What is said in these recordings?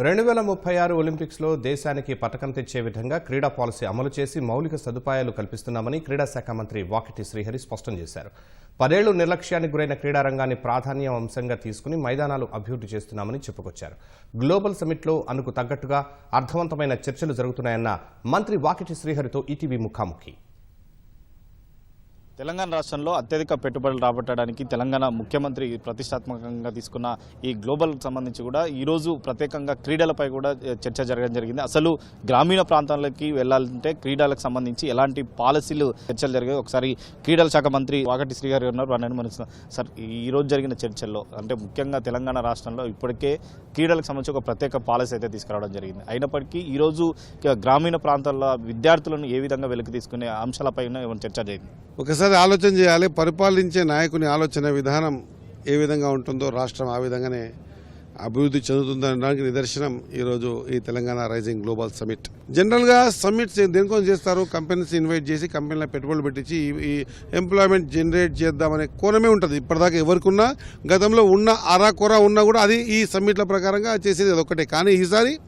రెండు వేల ముప్పై ఆరు ఒలింపిక్స్లో దేశానికి పథకం తెచ్చే విధంగా క్రీడా పాలసీ అమలు చేసి మౌలిక సదుపాయాలు కల్పిస్తున్నామని క్రీడా శాఖ మంత్రి వాకిటి శ్రీహరి స్పష్టం చేశారు. పదేళ్ళు నిర్లక్ష్యానికి గురైన క్రీడారంగాన్ని ప్రాధాన్య అంశంగా తీసుకుని మైదానాలు అభివృద్ధి చేస్తున్నామని చెప్పుకొచ్చారు. గ్లోబల్ సమిట్లో అందుకు తగ్గట్టుగా అర్థవంతమైన చర్చలు జరుగుతున్నాయన్న మంత్రి వాకిటి శ్రీహరితో ఈటీవీ ముఖాముఖి. తెలంగాణ రాష్ట్రంలో అత్యధిక పెట్టుబడులు రాబట్టడానికి తెలంగాణ ముఖ్యమంత్రి ప్రతిష్టాత్మకంగా తీసుకున్న ఈ గ్లోబల్ సంబంధించి కూడా ఈరోజు ప్రత్యేకంగా క్రీడలపై కూడా చర్చ జరగడం జరిగింది. అసలు గ్రామీణ ప్రాంతాలకి వెళ్ళాలంటే క్రీడలకు సంబంధించి ఎలాంటి పాలసీలు చర్చలు జరిగాయి? ఒకసారి క్రీడల శాఖ మంత్రి వాగటి శ్రీ గారు ఉన్నారు. వారిని మనం సార్ ఈ రోజు జరిగిన చర్చల్లో అంటే ముఖ్యంగా తెలంగాణ రాష్ట్రంలో ఇప్పటికే క్రీడలకు సంబంధించి ఒక ప్రత్యేక పాలసీ అయితే తీసుకురావడం జరిగింది. అయినప్పటికీ ఈరోజు గ్రామీణ ప్రాంతాల్లో విద్యార్థులను ఏ విధంగా వెలికి తీసుకునే అంశాలపై ఏమైనా చర్చ జరిగింది? ఒకసారి ఆలోచన చేయాలి. పరిపాలించే నాయకుని ఆలోచన విధానం ఏ విధంగా ఉంటుందో రాష్ట్రం ఆ విధంగానే అభివృద్ధి చెందుతుందనడానికి నిదర్శనం ఈరోజు ఈ తెలంగాణ రైజింగ్ గ్లోబల్ సమిట్ జనరల్గా సమ్మిట్స్ దేనికోసం చేస్తారు? కంపెనీస్ ఇన్వైట్ చేసి కంపెనీల పెట్టుబడులు పెట్టించి ఈ- ఎంప్లాయ్మెంట్ జనరేట్ చేద్దామనే కోణమే ఉంటుంది. ఇప్పటిదాకా ఎవరికున్నా గతంలో ఉన్న అరా కొర ఉన్నా కూడా అది ఈ సమ్మిట్ల ప్రకారంగా చేసేది అదొక్కటే. కానీ ఈసారి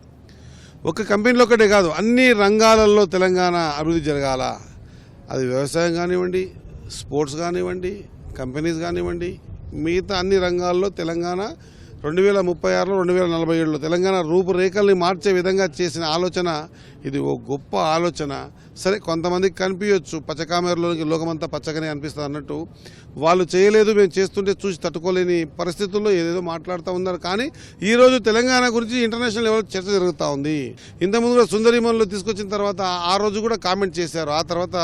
ఒక కంపెనీలో ఒకటే కాదు అన్ని రంగాలలో తెలంగాణ అభివృద్ధి జరగాల. అది వ్యవసాయం కానివ్వండి స్పోర్ట్స్ కానివ్వండి కంపెనీస్ కానివ్వండి మిగతా అన్ని రంగాల్లో తెలంగాణ రెండు వేల ముప్పై ఆరులో రెండు వేల నలభై ఏడులో తెలంగాణ రూపురేఖల్ని మార్చే విధంగా చేసిన ఆలోచన ఇది ఓ గొప్ప ఆలోచన. సరే కొంతమందికి కనిపించవచ్చు పచ్చకామెరలోకి లోకమంతా పచ్చగానే అనిపిస్తుంది అన్నట్టు. వాళ్ళు చేయలేదు మేము చేస్తుంటే చూసి తట్టుకోలేని పరిస్థితుల్లో ఏదేదో మాట్లాడుతూ ఉన్నారు. కానీ ఈ రోజు తెలంగాణ గురించి ఇంటర్నేషనల్ లెవెల్ చర్చ జరుగుతూ ఉంది. ఇంతకుముందు కూడా సుందరిమన్లో తీసుకొచ్చిన తర్వాత ఆ రోజు కూడా కామెంట్ చేశారు. ఆ తర్వాత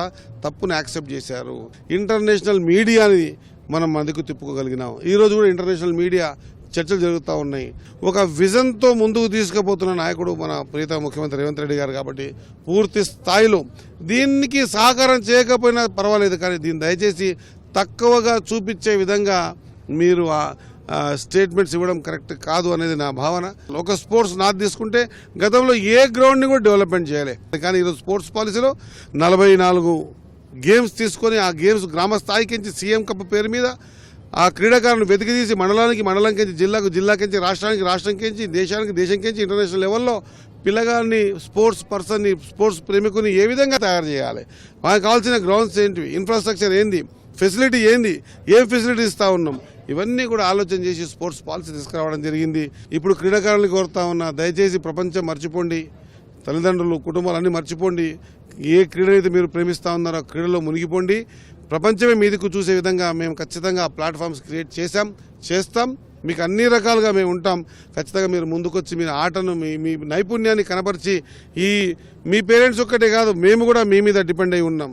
తప్పును యాక్సెప్ట్ చేశారు. ఇంటర్నేషనల్ మీడియాని మనం అందుకు తిప్పుకోగలిగినాం. ఈ రోజు కూడా ఇంటర్నేషనల్ మీడియా చర్చలు జరుగుతూ ఉన్నాయి. ఒక విజన్తో ముందుకు తీసుకుపోతున్న నాయకుడు మన ప్రీత ముఖ్యమంత్రి రేవంత్ రెడ్డి గారు కాబట్టి పూర్తి స్థాయిలో దీనికి సహకారం చేయకపోయినా పర్వాలేదు కానీ దీన్ని దయచేసి తక్కువగా చూపించే విధంగా మీరు ఆ స్టేట్మెంట్స్ ఇవ్వడం కరెక్ట్ కాదు అనేది నా భావన. ఒక స్పోర్ట్స్ నాది తీసుకుంటే గతంలో ఏ గ్రౌండ్ని కూడా డెవలప్మెంట్ చేయాలి. కానీ ఈరోజు స్పోర్ట్స్ పాలసీలో నలభై నాలుగు గేమ్స్ తీసుకొని ఆ గేమ్స్ గ్రామ స్థాయికించి సీఎం కప్ పేరు మీద ఆ క్రీడాకారులను వెతికి తీసి మండలానికి మండలం కించి జిల్లాకు జిల్లా కించి రాష్ట్రానికి రాష్ట్రం కించి దేశానికి దేశం కించి ఇంటర్నేషనల్ లెవెల్లో పిల్లగాడిని స్పోర్ట్స్ పర్సన్ని స్పోర్ట్స్ ప్రేమికుని ఏ విధంగా తయారు చేయాలి? వాళ్ళకి కావాల్సిన గ్రౌండ్స్ ఏంటివి? ఇన్ఫ్రాస్ట్రక్చర్ ఏంది? ఫెసిలిటీ ఏంది? ఏం ఫెసిలిటీ ఇస్తా ఉన్నాం? ఇవన్నీ కూడా ఆలోచన చేసి స్పోర్ట్స్ పాలసీ తీసుకురావడం జరిగింది. ఇప్పుడు క్రీడాకారులను కోరుతా ఉన్నా దయచేసి ప్రపంచం మర్చిపోండి. తల్లిదండ్రులు కుటుంబాలు అన్నీ మర్చిపోండి. ఏ క్రీడనైతే మీరు ప్రేమిస్తా ఉన్నారో క్రీడలో మునిగిపోండి. ప్రపంచమే మీదకు చూసే విధంగా మేము ఖచ్చితంగా ప్లాట్ఫామ్స్ క్రియేట్ చేశాం చేస్తాం. మీకు అన్ని రకాలుగా మేము ఉంటాం. ఖచ్చితంగా మీరు ముందుకొచ్చి మీ ఆటను మీ మీ నైపుణ్యాన్ని కనపరిచి ఈ మీ పేరెంట్స్ ఒక్కటే కాదు మేము కూడా మీ మీద డిపెండ్ అయి ఉన్నాం.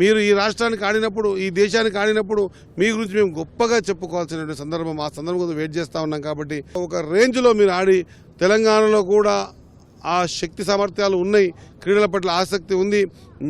మీరు ఈ రాష్ట్రానికి ఆడినప్పుడు ఈ దేశానికి ఆడినప్పుడు మీ గురించి మేము గొప్పగా చెప్పుకోవాల్సిన సందర్భం ఆ సందర్భం కోసం వెయిట్ చేస్తూ ఉన్నాం కాబట్టి ఒక రేంజ్లో మీరు ఆడి తెలంగాణలో కూడా ఆ శక్తి సామర్థ్యాలు ఉన్నాయి క్రీడల పట్ల ఆసక్తి ఉంది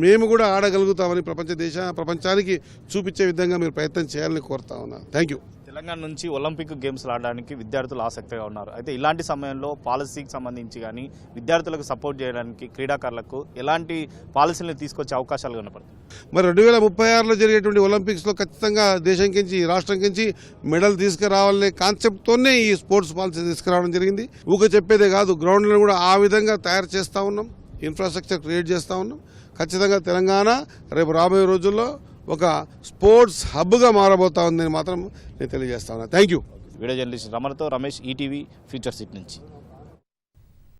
మేము కూడా ఆడగలుగుతామని ప్రపంచ దేశ ప్రపంచానికి చూపించే విధంగా మీరు ప్రయత్నం చేయాలని కోరుతా ఉన్నాను. థ్యాంక్ యూ తెలంగాణ నుంచి ఒలింపిక్ గేమ్స్ ఆడడానికి విద్యార్థులు ఆసక్తిగా ఉన్నారు. అయితే ఇలాంటి సమయంలో పాలసీకి సంబంధించి కానీ విద్యార్థులకు సపోర్ట్ చేయడానికి క్రీడాకారులకు ఎలాంటి పాలసీలను తీసుకొచ్చే అవకాశాలు కనపడతాయి మరి రెండు వేల ముప్పై ఆరులో జరిగేటువంటి ఒలింపిక్స్లో ఖచ్చితంగా దేశం కించి రాష్ట్రం కించి మెడల్ తీసుకురావాలనే కాన్సెప్ట్తోనే ఈ స్పోర్ట్స్ పాలసీ తీసుకురావడం జరిగింది. ఊక చెప్పేదే కాదు గ్రౌండ్లను కూడా ఆ విధంగా తయారు చేస్తూ ఉన్నాం. ఇన్ఫ్రాస్ట్రక్చర్ క్రియేట్ చేస్తూ ఉన్నాం. ఖచ్చితంగా తెలంగాణ రేపు రాబోయే రోజుల్లో ఒక స్పోర్ట్స్ హబ్గా మారబోతా ఉందని మాత్రం నేను తెలియజేస్తా ఉన్నా. Thank you. వీడియో జర్నలిస్ట్ రమణతో రమేష్ ఈటీవీ ఫ్యూచర్ సిట్ నుంచి.